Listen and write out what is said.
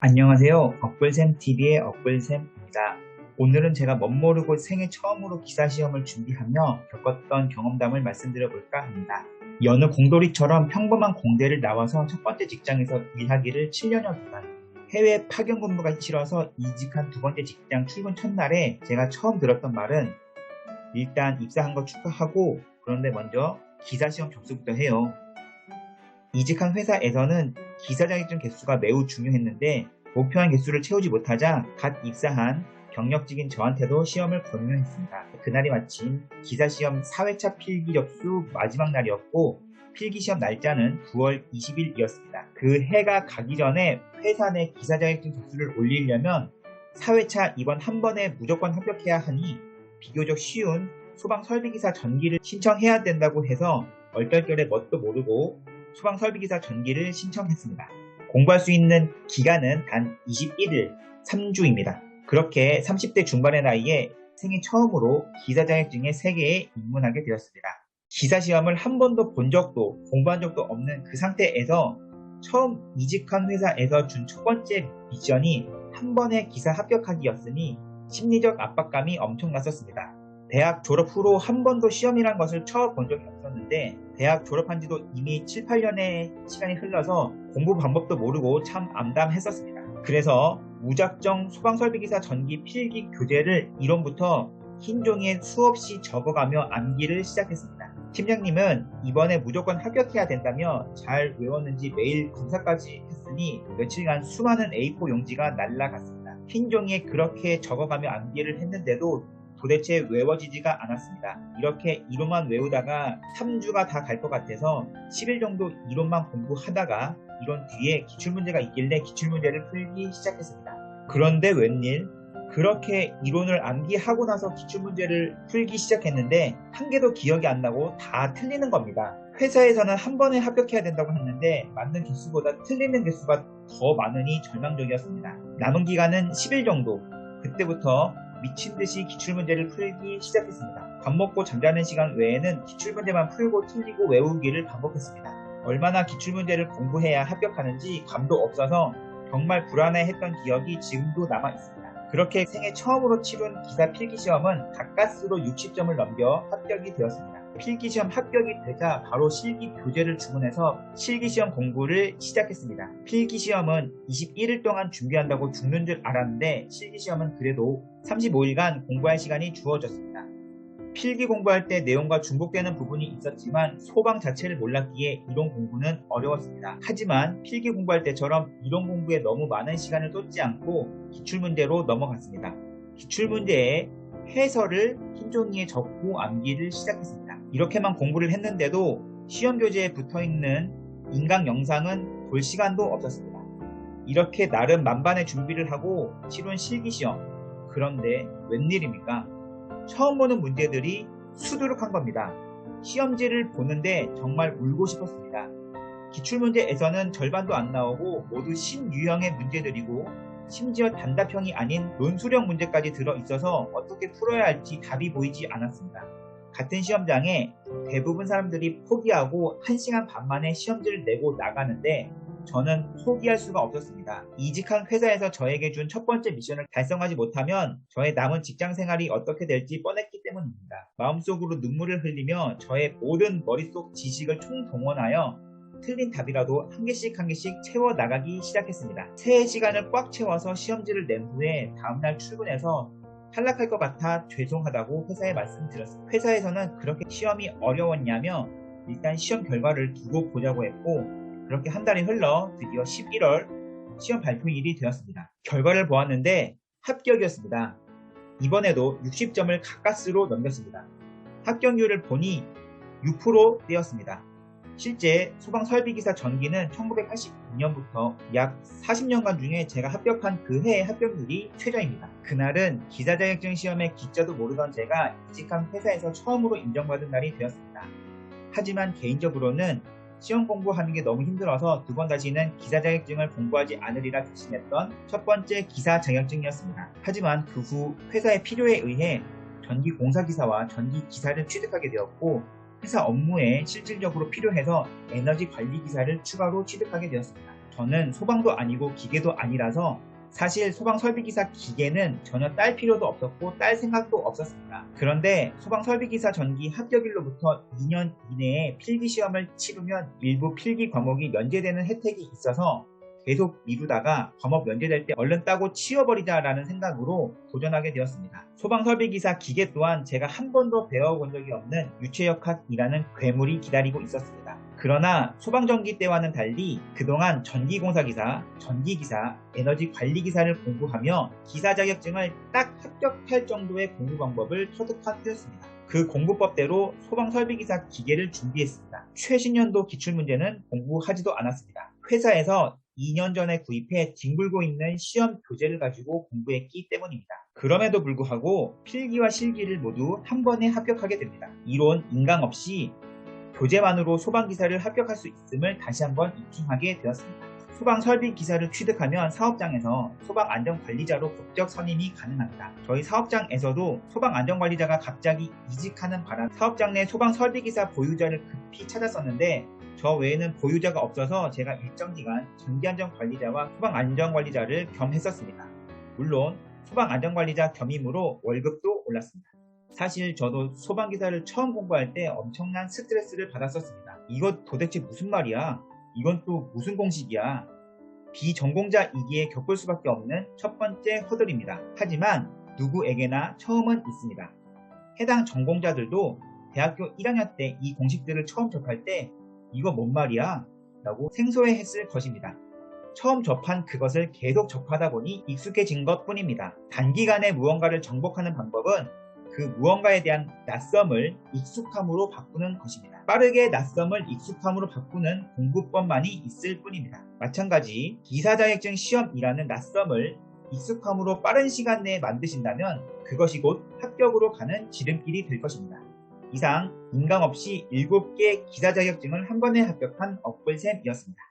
안녕하세요. 억불샘TV의 억불샘입니다. 오늘은 제가 멋모르고 생애 처음으로 기사 시험을 준비하며 겪었던 경험담을 말씀드려 볼까 합니다. 여느 공돌이처럼 평범한 공대를 나와서 첫 번째 직장에서 일하기를 7년여 동안 해외 파견 근무가 싫어서 이직한 두 번째 직장 출근 첫날에 제가 처음 들었던 말은 일단 입사한 거 축하하고 그런데 먼저 기사 시험 접수부터 해요. 이직한 회사에서는 기사 자격증 개수가 매우 중요했는데 목표한 개수를 채우지 못하자 갓 입사한 경력직인 저한테도 시험을 권유했습니다. 그날이 마침 기사시험 4회차 필기 접수 마지막 날이었고 필기시험 날짜는 9월 20일이었습니다. 그 해가 가기 전에 회사 내 기사 자격증 개수를 올리려면 4회차 이번 한 번에 무조건 합격해야 하니 비교적 쉬운 소방 설비기사 전기를 신청해야 된다고 해서 얼떨결에 뭣도 모르고 소방 설비기사 전기를 신청했습니다. 공부할 수 있는 기간은 단 21일, 3주입니다. 그렇게 30대 중반의 나이에 생애 처음으로 기사 자격증의 세계에 입문하게 되었습니다. 기사 시험을 한 번도 본 적도 공부한 적도 없는 그 상태에서 처음 이직한 회사에서 준 첫 번째 미션이 한 번에 기사 합격하기였으니 심리적 압박감이 엄청났었습니다. 대학 졸업 후로 한 번도 시험이란 것을 쳐본 적이 없었는데 대학 졸업한 지도 이미 7, 8년의 시간이 흘러서 공부 방법도 모르고 참 암담했었습니다. 그래서 무작정 소방설비기사 전기 필기 교재를 이론부터 흰 종이에 수없이 적어가며 암기를 시작했습니다. 팀장님은 이번에 무조건 합격해야 된다며 잘 외웠는지 매일 검사까지 했으니 며칠간 수많은 A4 용지가 날라갔습니다. 흰 종이에 그렇게 적어가며 암기를 했는데도 도대체 외워지지가 않았습니다. 이렇게 이론만 외우다가 3주가 다 갈 것 같아서 10일 정도 이론만 공부하다가 이론 뒤에 기출문제가 있길래 기출문제를 풀기 시작했습니다. 그런데 웬일 그렇게 이론을 암기하고 나서 기출문제를 풀기 시작했는데 한 개도 기억이 안 나고 다 틀리는 겁니다. 회사에서는 한 번에 합격해야 된다고 했는데 맞는 개수보다 틀리는 개수가 더 많으니 절망적이었습니다. 남은 기간은 10일 정도. 그때부터 미친 듯이 기출문제를 풀기 시작했습니다. 밥 먹고 잠자는 시간 외에는 기출문제만 풀고 틀리고 외우기를 반복했습니다. 얼마나 기출문제를 공부해야 합격하는지 감도 없어서 정말 불안해했던 기억이 지금도 남아 있습니다. 그렇게 생애 처음으로 치룬 기사 필기 시험은 가까스로 60점을 넘겨 합격이 되었습니다. 필기시험 합격이 되자 바로 실기 교재를 주문해서 실기시험 공부를 시작했습니다. 필기시험은 21일 동안 준비한다고 죽는 줄 알았는데 실기시험은 그래도 35일간 공부할 시간이 주어졌습니다. 필기 공부할 때 내용과 중복되는 부분이 있었지만 소방 자체를 몰랐기에 이론 공부는 어려웠습니다. 하지만 필기 공부할 때처럼 이론 공부에 너무 많은 시간을 쏟지 않고 기출문제로 넘어갔습니다. 기출문제에 해설을 흰 종이에 적고 암기를 시작했습니다. 이렇게만 공부를 했는데도 시험 교재에 붙어 있는 인강 영상은 볼 시간도 없었습니다. 이렇게 나름 만반의 준비를 하고 치룬 실기 시험. 그런데 웬일입니까? 처음 보는 문제들이 수두룩한 겁니다. 시험지를 보는데 정말 울고 싶었습니다. 기출문제에서는 절반도 안 나오고 모두 신유형의 문제들이고 심지어 단답형이 아닌 논술형 문제까지 들어 있어서 어떻게 풀어야 할지 답이 보이지 않았습니다. 같은 시험장에 대부분 사람들이 포기하고 1시간 반 만에 시험지를 내고 나가는데 저는 포기할 수가 없었습니다. 이직한 회사에서 저에게 준 첫 번째 미션을 달성하지 못하면 저의 남은 직장 생활이 어떻게 될지 뻔했기 때문입니다. 마음속으로 눈물을 흘리며 저의 모든 머릿속 지식을 총동원하여 틀린 답이라도 한 개씩 한 개씩 채워 나가기 시작했습니다. 3시간을 꽉 채워서 시험지를 낸 후에 다음날 출근해서 탈락할 것 같아 죄송하다고 회사에 말씀드렸습니다. 회사에서는 그렇게 시험이 어려웠냐며 일단 시험 결과를 두고 보자고 했고 그렇게 한 달이 흘러 드디어 11월 시험 발표일이 되었습니다. 결과를 보았는데 합격이었습니다. 이번에도 60점을 가까스로 넘겼습니다. 합격률을 보니 6%되었습니다. 실제 소방 설비기사 전기는 1989년부터 약 40년간 중에 제가 합격한 그 해의 합격률이 최저입니다. 그날은 기사 자격증 시험의 기자도 모르던 제가 이직한 회사에서 처음으로 인정받은 날이 되었습니다. 하지만 개인적으로는 시험 공부하는 게 너무 힘들어서 두 번 다시는 기사 자격증을 공부하지 않으리라 결심했던 첫 번째 기사 자격증이었습니다. 하지만 그 후 회사의 필요에 의해 전기 공사 기사와 전기 기사를 취득하게 되었고 회사 업무에 실질적으로 필요해서 에너지 관리 기사를 추가로 취득하게 되었습니다. 저는 소방도 아니고 기계도 아니라서 사실 소방 설비기사 기계는 전혀 딸 필요도 없었고 딸 생각도 없었습니다. 그런데 소방 설비기사 전기 합격일로부터 2년 이내에 필기 시험을 치르면 일부 필기 과목이 면제되는 혜택이 있어서 계속 미루다가 과목 면제될 때 얼른 따고 치워버리자라는 생각으로 도전하게 되었습니다. 소방설비기사 기계 또한 제가 한 번도 배워본 적이 없는 유체역학이라는 괴물이 기다리고 있었습니다. 그러나 소방전기 때와는 달리 그동안 전기공사기사, 전기기사, 에너지관리기사를 공부하며 기사 자격증을 딱 합격할 정도의 공부 방법을 터득한 후였습니다. 그 공부법대로 소방설비기사 기계를 준비했습니다. 최신년도 기출문제는 공부하지도 않았습니다. 회사에서 2년 전에 구입해 뒹굴고 있는 시험 교재를 가지고 공부했기 때문입니다. 그럼에도 불구하고 필기와 실기를 모두 한 번에 합격하게 됩니다. 이론, 인강 없이 교재만으로 소방기사를 합격할 수 있음을 다시 한번 입증하게 되었습니다. 소방 설비 기사를 취득하면 사업장에서 소방 안전 관리자로 법적 선임이 가능합니다. 저희 사업장에서도 소방 안전 관리자가 갑자기 이직하는 바람 사업장 내 소방 설비 기사 보유자를 급히 찾았었는데 저 외에는 보유자가 없어서 제가 일정 기간 전기안전관리자와 소방안전관리자를 겸했었습니다. 물론 소방안전관리자 겸임으로 월급도 올랐습니다. 사실 저도 소방기사를 처음 공부할 때 엄청난 스트레스를 받았었습니다. 이것 도대체 무슨 말이야? 이건 또 무슨 공식이야? 비전공자이기에 겪을 수밖에 없는 첫 번째 허들입니다. 하지만 누구에게나 처음은 있습니다. 해당 전공자들도 대학교 1학년 때 이 공식들을 처음 접할 때 이거 뭔 말이야? 라고 생소해 했을 것입니다. 처음 접한 그것을 계속 접하다 보니 익숙해진 것 뿐입니다. 단기간에 무언가를 정복하는 방법은 그 무언가에 대한 낯섦을 익숙함으로 바꾸는 것입니다. 빠르게 낯섦을 익숙함으로 바꾸는 공부법만이 있을 뿐입니다. 마찬가지 기사 자격증 시험이라는 낯섦을 익숙함으로 빠른 시간 내에 만드신다면 그것이 곧 합격으로 가는 지름길이 될 것입니다. 이상 인강 없이 7개 기사 자격증을 한 번에 합격한 억불샘이었습니다.